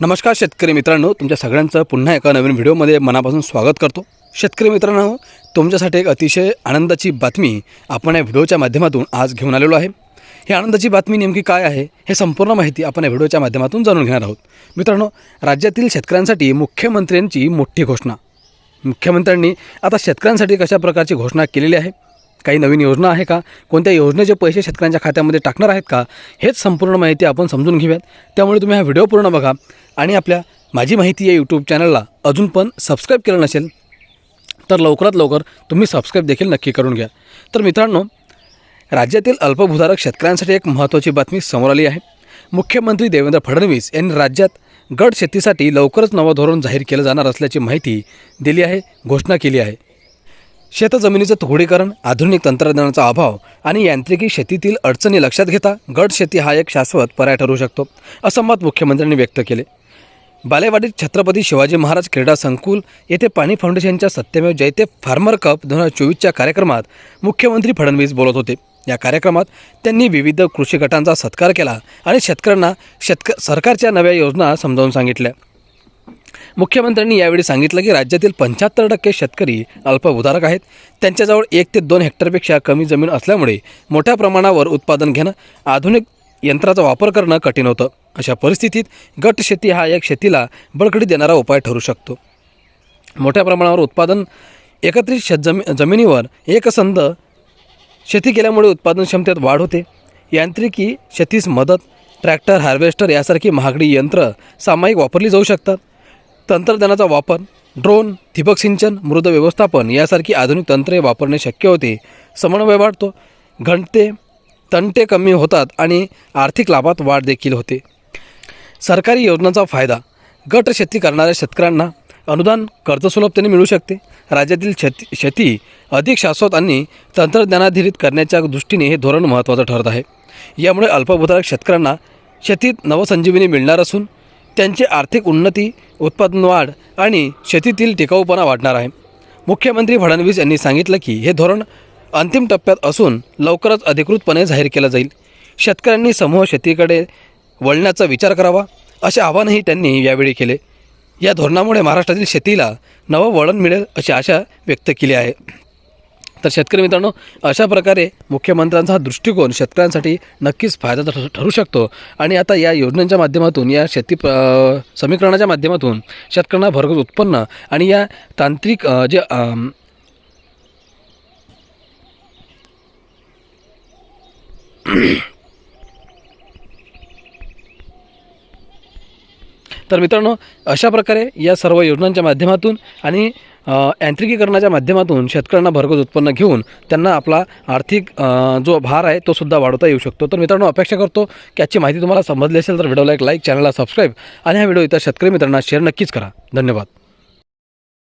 नमस्कार शेतकरी मित्रांनो तुमच्या सगळ्यांचं पुन्हा एका नवीन व्हिडिओमध्ये मनापासून स्वागत करतो. शेतकरी मित्रांनो तुमच्यासाठी एक अतिशय आनंदाची बातमी आपण या व्हिडिओच्या माध्यमातून आज घेऊन आलेलो आहे. ही आनंदाची बातमी नेमकी काय आहे हे संपूर्ण माहिती आपण या व्हिडिओच्या माध्यमातून जाणून घेणार आहोत. मित्रांनो राज्यातील शेतकऱ्यांसाठी मुख्यमंत्र्यांची मोठी घोषणा. मुख्यमंत्र्यांनी आता शेतकऱ्यांसाठी कशा प्रकारची घोषणा केलेली आहे काही नवीन योजना आहे का? कोणत्या योजनेचे पैसे शेतकऱ्यांच्या खात्यामध्ये टाकणार आहेत का? हेच संपूर्ण माहिती आपण समजून घेऊयात. त्यामुळे तुम्ही हा व्हिडिओ पूर्ण बघा आणि आपल्या माझी माहिती या यूट्यूब चॅनलला अजून पण सबस्क्राईब केलं नसेल तर लवकरात लवकर तुम्ही सबस्क्राईब देखील नक्की करून घ्या. तर मित्रांनो राज्यातील अल्पभूधारक शेतकऱ्यांसाठी एक महत्त्वाची बातमी समोर आली आहे. मुख्यमंत्री देवेंद्र फडणवीस यांनी राज्यात गट शेतीसाठी लवकरच नवं धोरण जाहीर केलं जाणार असल्याची माहिती दिली आहे घोषणा केली आहे. शेतजमिनीचं तुकडीकरण आधुनिक तंत्रज्ञानाचा अभाव आणि यांत्रिकी शेतीतील अडचणी लक्षात घेता गट शेती हा एक शाश्वत पर्याय ठरू शकतो असं मत मुख्यमंत्र्यांनी व्यक्त केले. बालेवाडीत छत्रपती शिवाजी महाराज क्रीडा संकुल येथे पाणी फाउंडेशनच्या सत्यमेव जयते फार्मर कप दोन हजार चोवीसच्या कार्यक्रमात मुख्यमंत्री फडणवीस बोलत होते. या कार्यक्रमात त्यांनी विविध कृषी गटांचा सत्कार केला आणि शेतकऱ्यांना शेतक सरकारच्या नव्या योजना समजावून सांगितल्या. मुख्यमंत्र्यांनी यावेळी सांगितलं की राज्यातील पंच्याहत्तर टक्के शेतकरी अल्पभूधारक आहेत. त्यांच्याजवळ एक ते दोन हेक्टरपेक्षा कमी जमीन असल्यामुळे मोठ्या प्रमाणावर उत्पादन घेणं आधुनिक यंत्राचा वापर करणं कठीण होतं. अशा परिस्थितीत गट शेती हा एक शेतीला बळकटी देणारा उपाय ठरू शकतो. मोठ्या प्रमाणावर उत्पादन एकत्रित शेत जमी जमिनीवर एकसंध शेती केल्यामुळे उत्पादन क्षमतेत वाढ होते. यांत्रिकी शेतीस मदत ट्रॅक्टर हार्वेस्टर यासारखी महागडी यंत्र सामायिक वापरली जाऊ शकतात. तंत्रज्ञानाचा वापर ड्रोन ठिबक सिंचन मृद व्यवस्थापन यासारखी आधुनिक तंत्रे वापरणे शक्य होते. समन्वय वाढतो घंटे तंटे कमी होतात आणि आर्थिक लाभात वाढ देखील होते. सरकारी योजनांचा फायदा गट शेती करणाऱ्या शेतकऱ्यांना अनुदान कर्ज सुलभतेने मिळू शकते. राज्यातील शेती शेती अधिक शाश्वत आणि तंत्रज्ञानाधिरित करण्याच्या दृष्टीने हे धोरण महत्त्वाचं ठरत आहे. यामुळे अल्पभूधारक शेतकऱ्यांना शेतीत नवसंजीवनी मिळणार असून त्यांची आर्थिक उन्नती उत्पादन वाढ आणि शेतीतील टिकाऊपणा वाढणार आहे. मुख्यमंत्री फडणवीस यांनी सांगितलं की हे धोरण अंतिम टप्प्यात असून लवकरच अधिकृतपणे जाहीर केलं जाईल. शेतकऱ्यांनी समूह शेतीकडे वळण्याचा विचार करावा असे आवाहनही त्यांनी यावेळी केले. या धोरणामुळे महाराष्ट्रातील शेतीला नवं वळण मिळेल अशी आशा व्यक्त केली आहे. तर शेतकरी मित्रांनो अशा प्रकारे मुख्यमंत्र्यांचा हा दृष्टिकोन शेतकऱ्यांसाठी नक्कीच फायद्याचा ठर- ठरू शकतो. आणि आता या योजनांच्या माध्यमातून या शेती समीकरणाच्या माध्यमातून शेतकऱ्यांना भरघोस उत्पन्न आणि या तांत्रिक जे अम, तर मित्रांनो अशा प्रकारे या सर्व योजनांच्या माध्यमातून आणि यांत्रिकीकरणाच्या माध्यमातून शेतकऱ्यांना भरघोस उत्पन्न घेऊन त्यांना आपला आर्थिक जो भार आहे तो सुद्धा वाढवता येऊ शकतो. तर मित्रांनो अपेक्षा करतो की आजची माहिती तुम्हाला समजली असेल तर व्हिडिओला एक लाईक चॅनलला सबस्क्राईब आणि हा व्हिडिओ इतर शेतकरी मित्रांना शेअर नक्कीच करा. धन्यवाद.